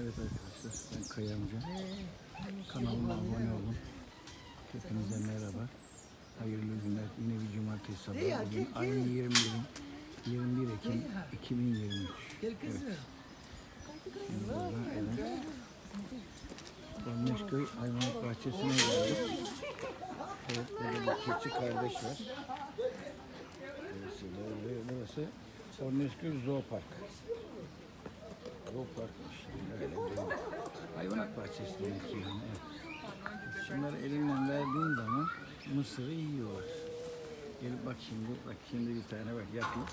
Evet arkadaşlar ben Kaya amca. Kanalıma abone olun. Hepinize merhaba. Hayırlı günler. Yine bir cumartesi sabahı. Bugün ayın 21, 21 Ekim 2023. Gel kızım. Şimdi burada evet. Dolmuşköy Hayvanat Bahçesi'ne geldik. Evet burada bir keçi kardeş var. Burası burası Dolmuşköy Zoopark. Öyle bir Hayvanat bahçesi demek ki yani. Evet. Şunları elinden verdiğin zaman mısırı yiyorlar. Gelip bak şimdi, bak şimdi bir tane bak yapayım.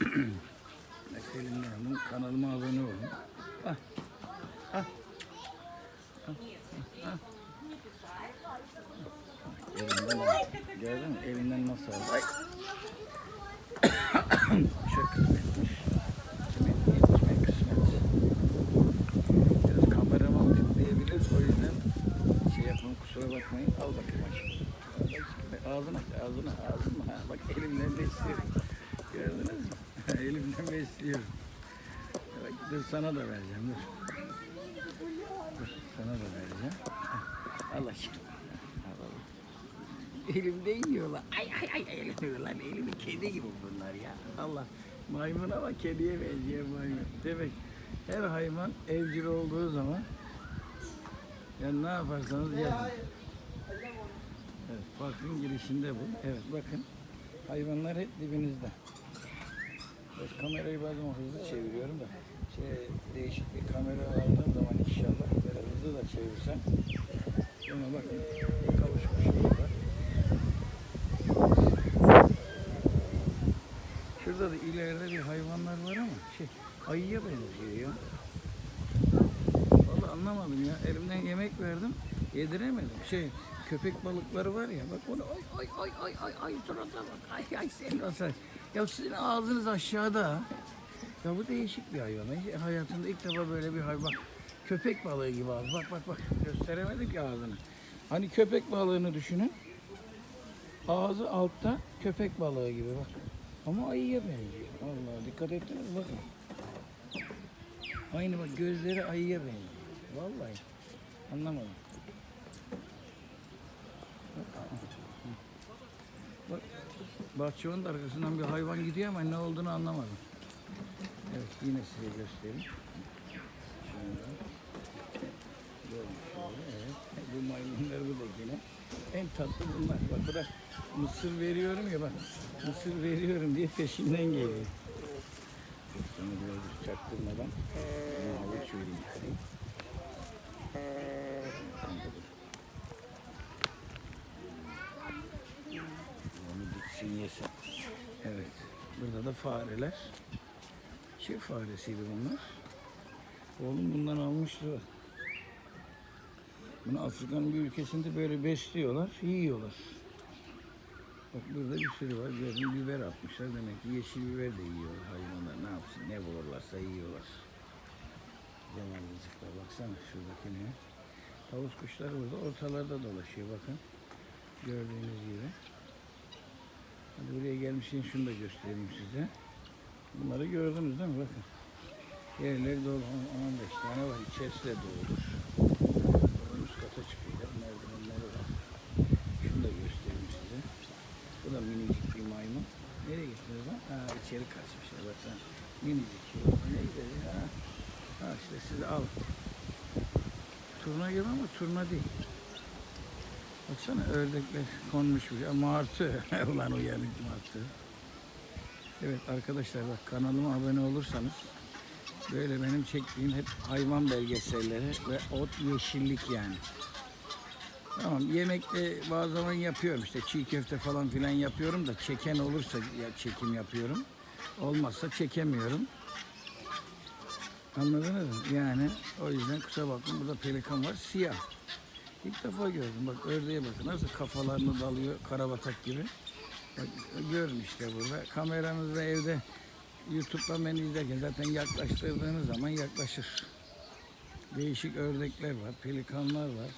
Bak elimden aldım. Kanalıma abone olun. Ah. Ah. Ah. Ah. Elimden aldım. Gördün mü? Elinden nasıl aldı? Çok kısmetmiş. Kısmet, yetişmek kısmet. Biraz kamerama tıklayabilir. O yüzden şey yapmam kusura bakmayın. Al bakayım aşkım. Ağzına ağzına, ağzına. Ha, bak elimden besliyorum. Gördünüz mü? elimden besliyorum. Bak, dur sana da vereceğim, dur. Dur, sana da vereceğim. Heh, Al aşkım. Al, al. Elimde yiyorlar. Ay ay ay elimde yiyorlar. Elimi kedi gibi bunlar ya. Allah. Maymun ama kediye benziyor maymun. Demek her hayvan evcil olduğu zaman yani ne yaparsanız yapın. Evet, parkın girişinde bu. Evet bakın. Hayvanlar hep dibinizde. Evet, kamerayı bazen hızlı çeviriyorum da şey, değişik bir kamera aldığım zaman inşallah hızlı da çevirsem Ona bakın kavuşmuş var. Şurada da ileride bir hayvanlar var ama şey ayıya benziyor ya. Vallahi anlamadım ya. Elimden yemek verdim. Yediremedim. Şey köpek balıkları var ya. Bak onu ay ay ay ay ay ay surata bak. Ay ay senin sen. Ya sizin ağzınız aşağıda. Ya bu değişik bir hayvan. Ben hayatımda ilk defa böyle bir hayvan. Köpek balığı gibi ağzı. Bak bak bak. Gösteremedik ya ağzını. Hani köpek balığını düşünün. Ağzı altta köpek balığı gibi bak. Ama ayıya benziyor. Allah dikkat ettiniz bakın. Aynı bak gözleri ayıya benziyor. Vallahi anlamadım. Bak bahçıvanın da arkasından bir hayvan gidiyor ama ne olduğunu anlamadım. Evet yine size göstereyim. Şöyle. Görmüş şöyle, evet. Bu maymunlar bu da yine. En tatlı bunlar. Bak bu da mısır veriyorum ya bak. Mısır veriyorum diye peşinden geliyor. Şunu biraz çaktırmadan bunu havuç vereyim. Onu bitsin yesin. Evet. Burada da fareler. Çift faresiydi bunlar. Oğlum bundan almıştı. Bunu Afrika'nın bir ülkesinde böyle besliyorlar, yiyorlar. Bak burada bir sürü var. Gördüm biber atmışlar. Demek ki yeşil biber de yiyor hayvanlar. Ne yapsın? Ne bulurlarsa yiyorlar. Zamanlıcıklar. Baksana şuradaki ne? Tavus kuşları burada ortalarda dolaşıyor bakın. Gördüğünüz gibi. Hadi buraya gelmişken şunu da göstereyim size. Bunları gördünüz değil mi? Bakın. Yerleri dolu. 15 tane var. İçerisi de doludur. Buradan üst kata çıkacak. Merdivenleri var. Şunu da göstereyim size. Bu da minicik bir maymun. Nereye gittiniz lan? Ha içeri kaçmış. ya, Baksana. Minicik. Neydi ya? Ha işte size al. Turna gibi ama turna değil. Baksana ördekler konmuş buraya. Martı. Ulan uyanık martı. Evet arkadaşlar bak kanalıma abone olursanız böyle benim çektiğim hep hayvan belgeselleri ve ot yeşillik yani. Tamam yemekte bazı zaman yapıyorum işte çiğ köfte falan filan yapıyorum da çeken olursa ya çekim yapıyorum. Olmazsa çekemiyorum. Anladınız mı? Yani o yüzden kusura bakmayın burada pelikan var siyah. İlk defa gördüm. Bak ördeğe bakın nasıl kafalarını dalıyor karabatak gibi. Bak, görün işte burada. Kameranızda evde YouTube'dan beni izlerken zaten yaklaştırdığınız zaman yaklaşır. Değişik ördekler var, pelikanlar var.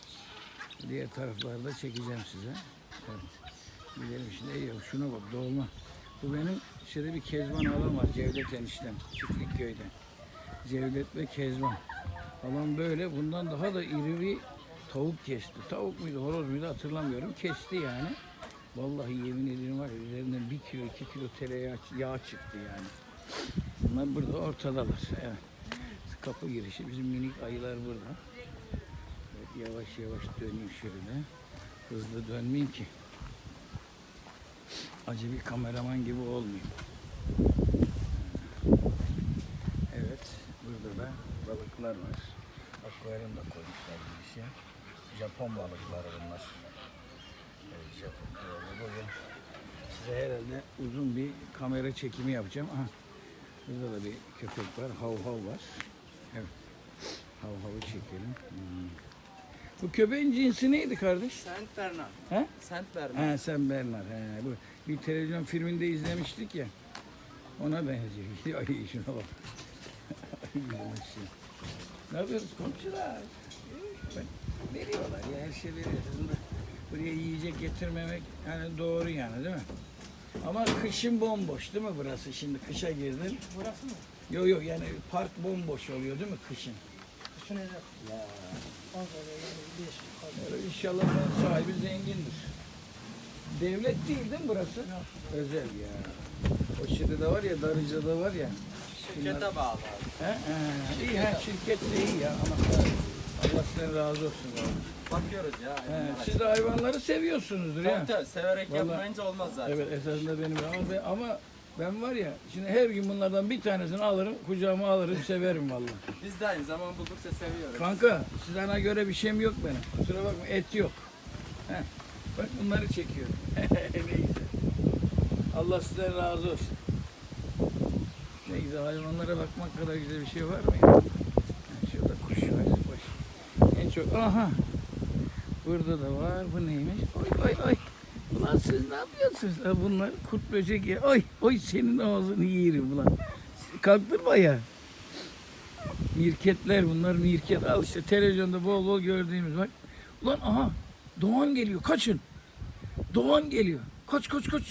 Diğer taraflarda çekeceğim size. Evet. Gidelim şimdi. Ey, şuna bak dolma. Bu benim Şöyle bir Kezban alan var Cevdet eniştem Çiftlik köyde. Cevdet ve Kezban. Alan böyle bundan daha da iri bir tavuk kesti. Tavuk muydu horoz muydu hatırlamıyorum. Kesti yani. Vallahi yemin ediyorum var ya üzerinden bir kilo iki kilo tereyağı yağ çıktı yani. Bunlar burada ortadalar. Evet. Kapı girişi bizim minik ayılar burada. Evet, yavaş yavaş döneyim şöyle. Hızlı dönmeyeyim ki. Acı bir kameraman gibi olmayayım. Evet, burada da balıklar var. Akvaryum da koymuşlar bir işe. Japon balıkları bunlar. Evet, Japon. Evet, bugün size herhalde uzun bir kamera çekimi yapacağım. Aha, burada da bir köpek var, hav hav var. Evet, hav havı çekelim. Hmm. Bu köpeğin cinsi neydi kardeş? Saint Bernard. He? Saint Bernard. Ha sen Bernard. He, bu bir televizyon filminde izlemiştik ya. Ona benziyor. Ay şuna bak. Şey. Ne yapıyoruz komşular? Veriyorlar ya her şey veriyor. Aslında buraya yiyecek getirmemek yani doğru yani değil mi? Ama kışın bomboş değil mi burası? Şimdi kışa girdin. Burası mı? Yok yok yani park bomboş oluyor değil mi kışın? Ya. Yani değişik. fazla. Öyle inşallah sahibi zengindir. Devlet değil değil mi burası? Özel ya. O şurada var ya, Darıca'da var ya. Şirkete bağlı abi. He? He. İyi ha şirket de iyi ya. Ama Allah sizden razı olsun abi. Bakıyoruz ya. He, hayvanlara. siz de hayvanları seviyorsunuzdur ya. Tabii tabii severek Vallahi- yapmayınca olmaz zaten. Evet esasında benim ama ben, ama ben var ya şimdi her gün bunlardan bir tanesini alırım kucağıma alırım severim vallahi. Biz de aynı zaman buldukça seviyoruz. Kanka sizden göre bir şeyim yok benim. Kusura bakma et yok. Heh, bak bunları çekiyorum. ne güzel. Allah sizden razı olsun. Ne güzel hayvanlara bakmak kadar güzel bir şey var mı ya? Ha, Şurada kuş var. Boş. En çok aha. Burada da var. Bu neymiş? Oy oy oy. Ulan siz ne yapıyorsunuz? Ha, bunlar kurt böcek ya. Oy oy senin ağzını yerim ulan. Kalktırma ya. Mirketler bunlar mirket. Al işte televizyonda bol bol gördüğümüz bak. Ulan aha Doğan geliyor kaçın. Doğan geliyor. Kaç kaç kaç.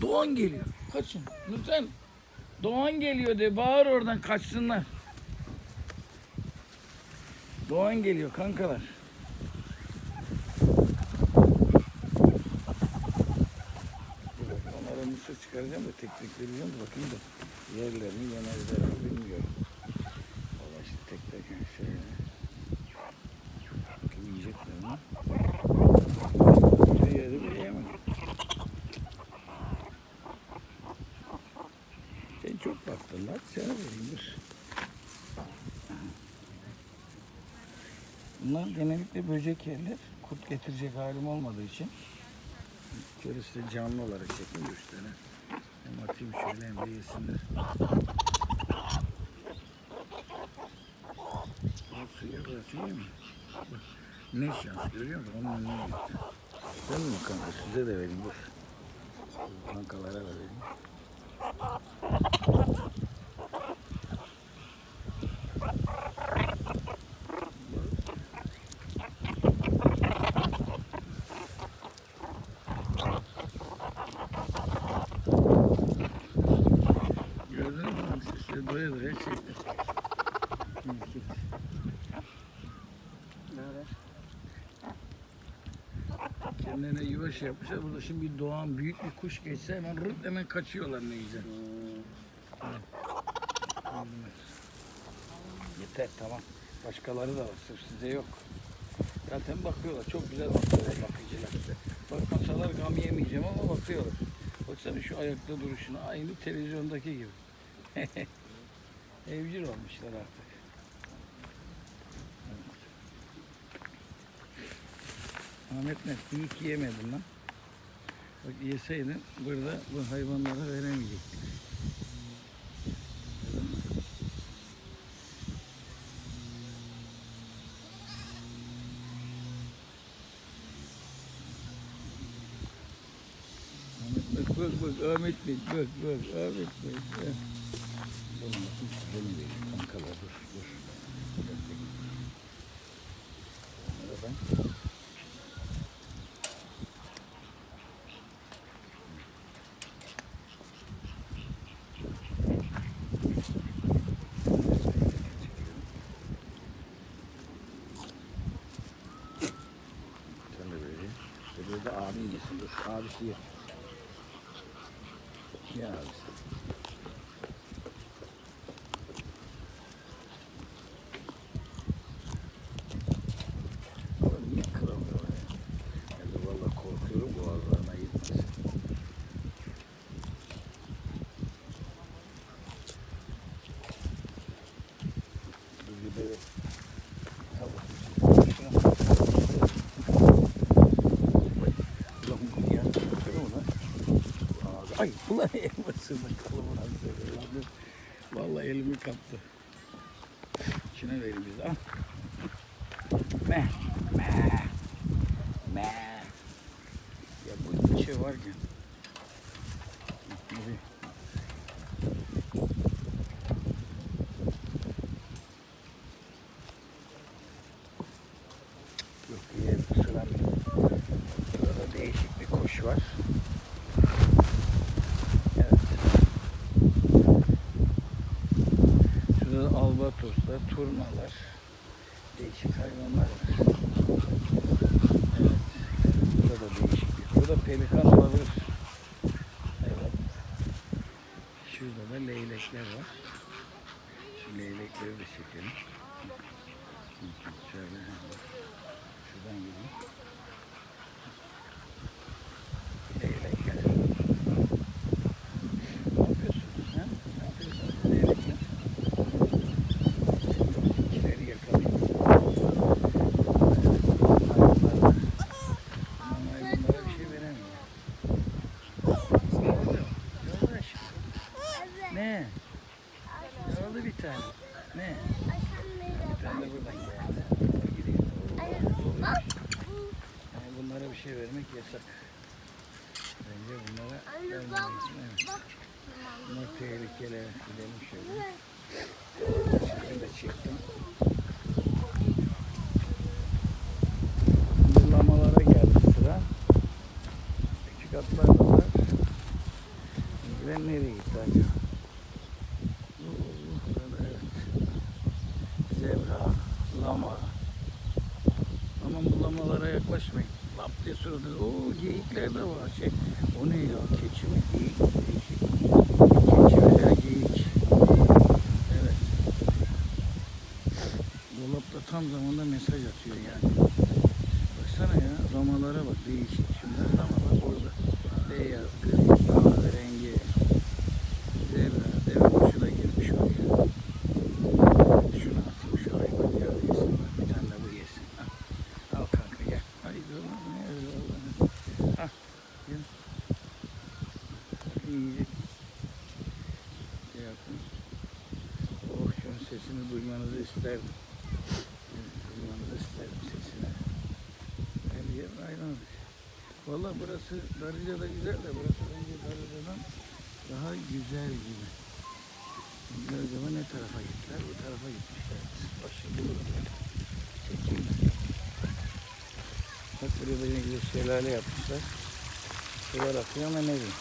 Doğan geliyor. Kaçın. Lütfen. Doğan geliyor de bağır oradan kaçsınlar. Doğan geliyor kankalar. Onlara mısır çıkaracağım da tek tek vereceğim bakayım da yerlerini mi bilmiyorum. Valla işte tek tek şöyle. Bakayım yiyecekler mi? Bir yerde bir yiyemem. Sen çok baktın lan. Sana vereyim dur. Genellikle böcek yerler. Kurt getirecek halim olmadığı için. Şöyle size canlı olarak çekeyim üstüne. Hem atayım şöyle hem de yesinler. O suya burası iyi Ne şans görüyor musun? Onun önüne gitti. Ben mi kanka size de vereyim dur. Kankalara da vereyim. Gördün mü? Size doya doya çektim. Mirket. Ne haber? Kendilerine yuva şey yapmışlar. Burada şimdi doğan büyük bir kuş geçse hemen rırt hemen kaçıyorlar ne güzel. Yeter tamam. Başkaları da var. Sırf size yok. Zaten bakıyorlar. Çok güzel bakıyorlar bakıcılar. Bakmasalar gam yemeyeceğim ama bakıyorlar. Baksana şu ayakta duruşuna. Aynı televizyondaki gibi. Evcil olmuşlar artık. Ahmet ne? İyi ki yemedin lan. Bak yeseydin burada bu hayvanlara veremeyecektik. Ahmet bak bak bak Ahmet Bey bak bak Ahmet Bey. bakın benim değil kankalar dur dur. Onlara Ya abisi. Ay ulan elmasını kalıbına söylüyorum. Vallahi elimi kaptı. İçine vereyim biz de. Al. Me. Me. Me. Ya bu şey varken. Hadi. Yok yer ısıramıyor. Burada değişik bir kuş var. Evet. Şurada da albatoslar, turnalar, değişik hayvanlar var. Evet. Burada da değişik bir. Burada pelikan olabilir. Evet. Şurada da leylekler var. Şu leylekleri de çekelim. Şöyle. Şuradan gidelim. Leylekler. Ne yapıyorsunuz? Ha? Ne yapıyorsunuz leylekler? İkileri yakalayın. Aman ay bunlara bir şey veremiyor. Ne oldu? Ne oldu aşkım? Ne? Oldu bir tane? Ne? Tane de buradan. Gideyim. Yani bunlara bir şey vermek yasak. Bence bunlara vermemeliyiz. Evet. Bunlar tehlikeli. Gidelim şöyle. Şöyle de çektim. Zırlamalara geldi sıra. Küçük atlar da var. Bizimkiler nereye வாங்கிக்கோங்க burası Darıca da güzel de burası bence Darıca'dan daha güzel gibi. Şimdi acaba ne tarafa gittiler? Bu tarafa gitmişler. Başı? Bak buraya yine güzel şelale yapmışlar. Sular akıyor ama ne bileyim.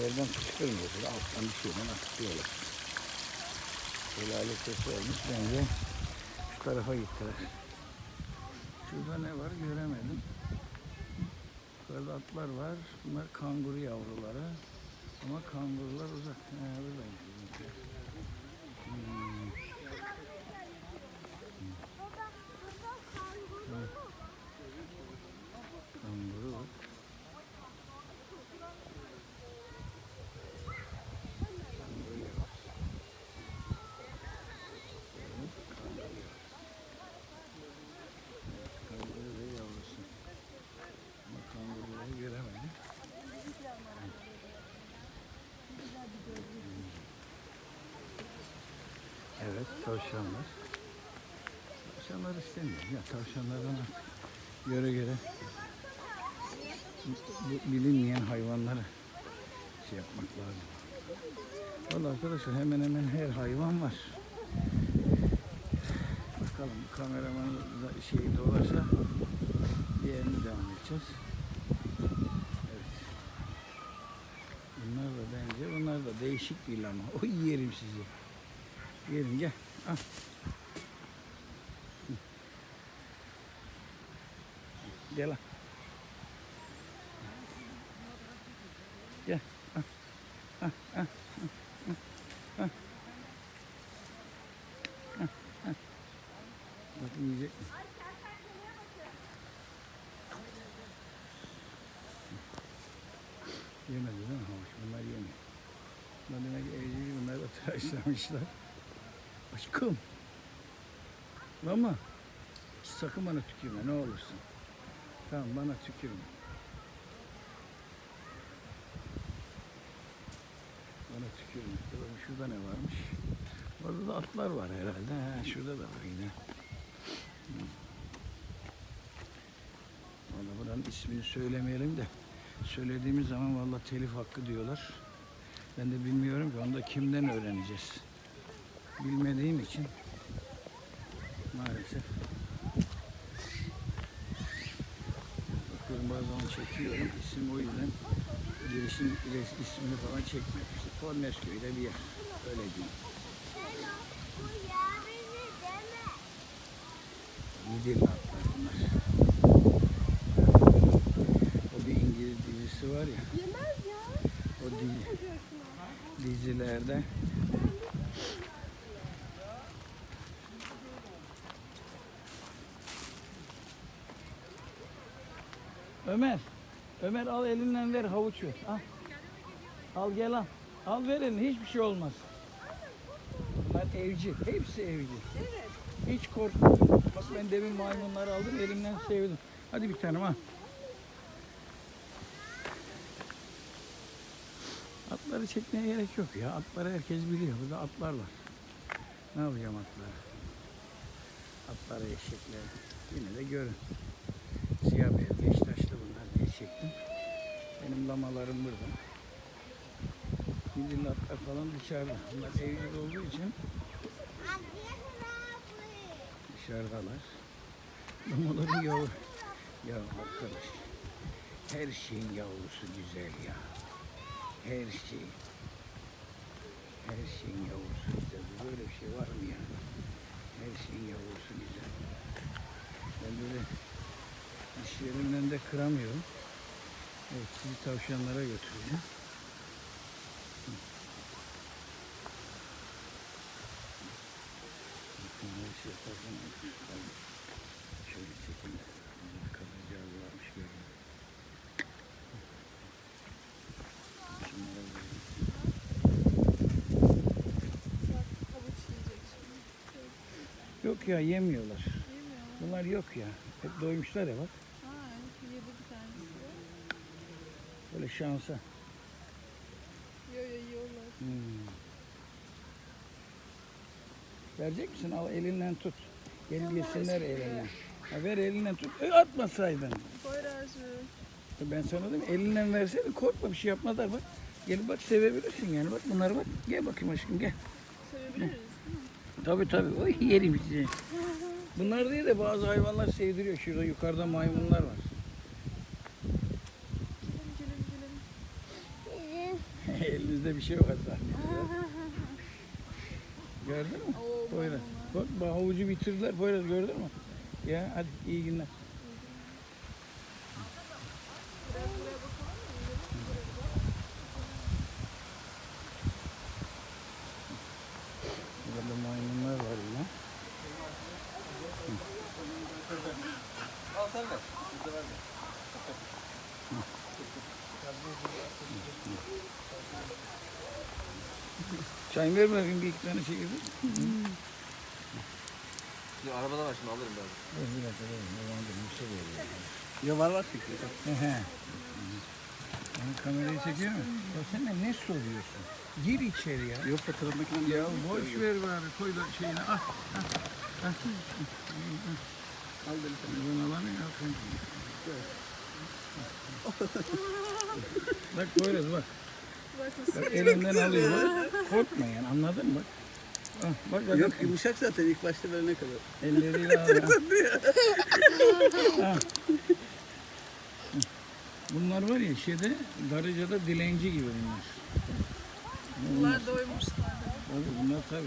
Yerden fışkırmıyor. Böyle alttan bir şeyden akıtıyorlar. Şelale sesi olmuş. Bence şu tarafa gittiler. Şurada ne var göremedim. Burada atlar var. Bunlar kanguru yavruları. Ama kangurular uzak. He, buradaymış bizimkiler. Hmm. Kanguru var. Kanguru yavrusu. Evet, kanguru yavrusu. Evet, kanguru ve yavrusu. Ama kanguruları göremedim. Evet, tavşanlar. Tavşanlar istemiyorum. Ya tavşanlardan göre göre bu bilinmeyen hayvanları şey yapmak lazım. Valla arkadaşlar hemen hemen her hayvan var. Bakalım kameraman da şeyi dolarsa diğerini devam edeceğiz. Evet. Bunlar da bence bunlar da değişik bir lama. O yerim sizi. Yerim gel. Al. Gel al. Gel. Ah, ah, ah, ah, ah. Ah, ah. Bakın yiyecek mi? Yemedi değil mi? Bunlar yemiyor. Bunlar demek evcil bunlar da tıraşlamışlar. Aşkım. Ama sakın bana tükürme ne olursun. Tamam bana tükürme. Bana tükürme. Bakalım şurada ne varmış? Orada da atlar var herhalde. Ha, şurada da var yine. Hı. Vallahi buranın ismini söylemeyelim de söylediğimiz zaman vallahi telif hakkı diyorlar. Ben de bilmiyorum ki onu da kimden öğreneceğiz. Bilmediğim için maalesef bakıyorum bazen çekiyorum isim o yüzden girişin ismini falan çekmiyorum. İşte Kornesköy'de bir yer. Öyle diyeyim. Midilli atlar bunlar. O bir İngiliz dizisi var ya. Yemez ya. O dizi, dizilerde Ömer, Ömer al elinden ver havuç ver. Al. Al gel al. Al ver hiçbir şey olmaz. Bunlar evcil. Hepsi evcil. Hiç korkma. Bak ben demin maymunları aldım elimden sevdim. Hadi bir tanem al. Atları çekmeye gerek yok ya. Atları herkes biliyor. Burada atlar var. Ne yapacağım atları? Atları eşekler. Yine de görün. Siyah beyaz geç lamalarım burada. Midilli atlar falan dışarıda. Bunlar evcil olduğu için dışarıdalar. Lamaların yavru. Ya arkadaş. Her şeyin yavrusu güzel ya. Her şey. Her şeyin yavrusu güzel. Böyle bir şey var mı ya? Her şeyin yavrusu güzel. Ben böyle iş yerinden de kıramıyorum. Evet, sizi tavşanlara her şey. Şöyle çekin. Kalıcı varmış şimdi. Yok ya yemiyorlar. Yemiyor. Bunlar yok ya. Hep doymuşlar ya bak. Ha, yedi bir tanesi. Böyle şansa. Yo yo yiyorlar. Hmm. Verecek misin? Al elinden tut. Gelip yesinler elinden. Ha, ver elinden tut. E, atmasaydın. Poyraz'ı. Ben sana dedim elinden verseydin korkma bir şey yapmazlar bak. Gelip bak sevebilirsin yani bak bunları bak. Gel bakayım aşkım gel. Sevebiliriz? Tabii tabii. Oy yerim sizi. Bunlar değil de bazı hayvanlar sevdiriyor. Şurada yukarıda maymunlar var. Gidelim gidelim bir şey var zannediyor. Gördün mü? Poyraz. Bak bak havucu bitirdiler Poyraz gördün mü? Ya hadi iyi günler. Burada maymunlar var yine. Al sen ver. Var mı? Çay ver bakayım bir iki tane çekirdek. Yok arabada var şimdi alırım ben. Bir dakika dur. Babam da Musa veriyor. Ya var var fikri. He he. Ben kamerayı çekiyor mu? Ya sen de ne soruyorsun? Gir içeri ya. Yok fotoğraf makinesi. Ya boş ver bari koy da şeyini ah. ah, ah. Al beni sen. Bunu alamıyor ya. Bak Poyraz bak. Bak elinden alıyor bak. Korkma yani anladın mı? Ah, bak bak. Yok yumuşak zaten ilk başta verene kadar. Elleriyle alıyor. Ha. Bunlar var ya şeyde Darıca'da dilenci gibi bunlar. Bunlar doymuşlar. Bunlar tabii.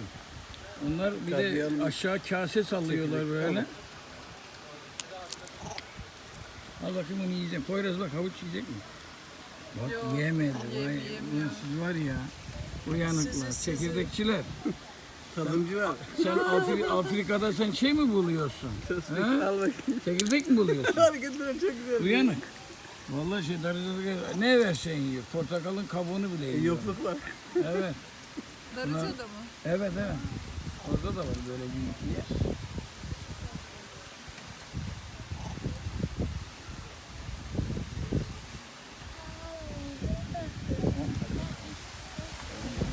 Onlar bir de aşağı kase sallıyorlar böyle. Al bakayım onu yiyeceğim. Poyraz bak havuç yiyecek mi? Bak Yok, yemedi. yem- Vay, ulan siz var ya. Uyanıklar, Sizi- sizi- çekirdekçiler. Tadımcı var. Sen Afri- Afrika'da sen şey mi buluyorsun? He? al bakayım. Çekirdek mi buluyorsun? Hareketler çok güzel. Uyanık. Vallahi şey darıcılık ne versen yiyor. Portakalın kabuğunu bile E, yiyor. yokluk var. Evet. Darıca'da mı? Evet evet. Orada da var böyle bir yer.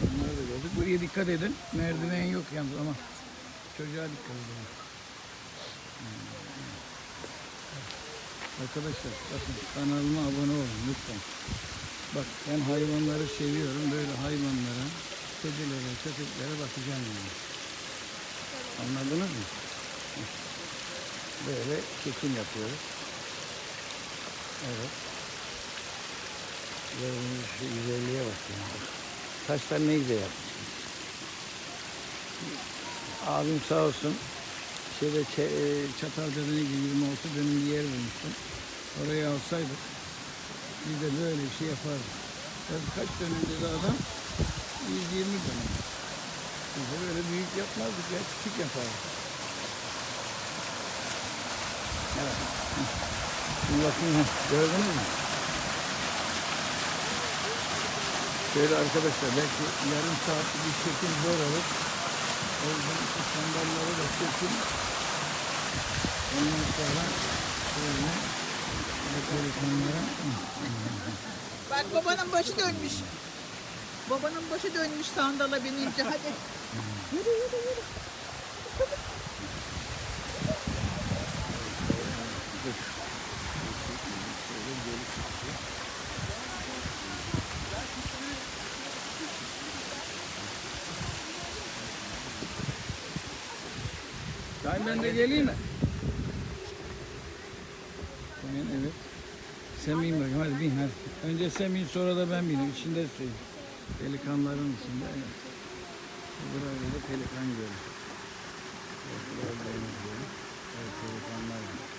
Bunları da gördük. Buraya dikkat edin. Merdiven yok yalnız ama çocuğa dikkat edin. Arkadaşlar bakın kanalıma abone olun lütfen. Bak ben hayvanları seviyorum. Böyle hayvanlara, kedilere, köpeklere bakacağım yani. Anladınız mı? Böyle çekim yapıyoruz. Evet. Gördüğünüz şu güzelliğe bak yani. Taşlar ne güzel yapmış. Abim sağ olsun şeyde e, Çatalca'da ne gibi 26 dönüm bir yer bulmuştum. Orayı alsaydık biz de böyle bir şey yapardık. Tabii kaç dönüm dedi adam? 120 dönüm. Biz de böyle büyük yapmazdık ya küçük yapardık. Evet. Bakın gördünüz mü? Şöyle arkadaşlar belki yarım saatlik bir çekim zor olur. O yüzden şu sandalları da çekin. Ondan sonra şöyle bu telefonlara Bak babanın başı dönmüş. Babanın başı dönmüş sandala binince hadi. Yürü yürü yürü. Ben de geleyim mi? Evet. Sen bin bakayım hadi bin hadi. Önce sen bin sonra da ben bineyim. İçinde suyu. Pelikanların içinde evet. Burada da pelikan görün. Evet, görün. Evet, pelikanlar.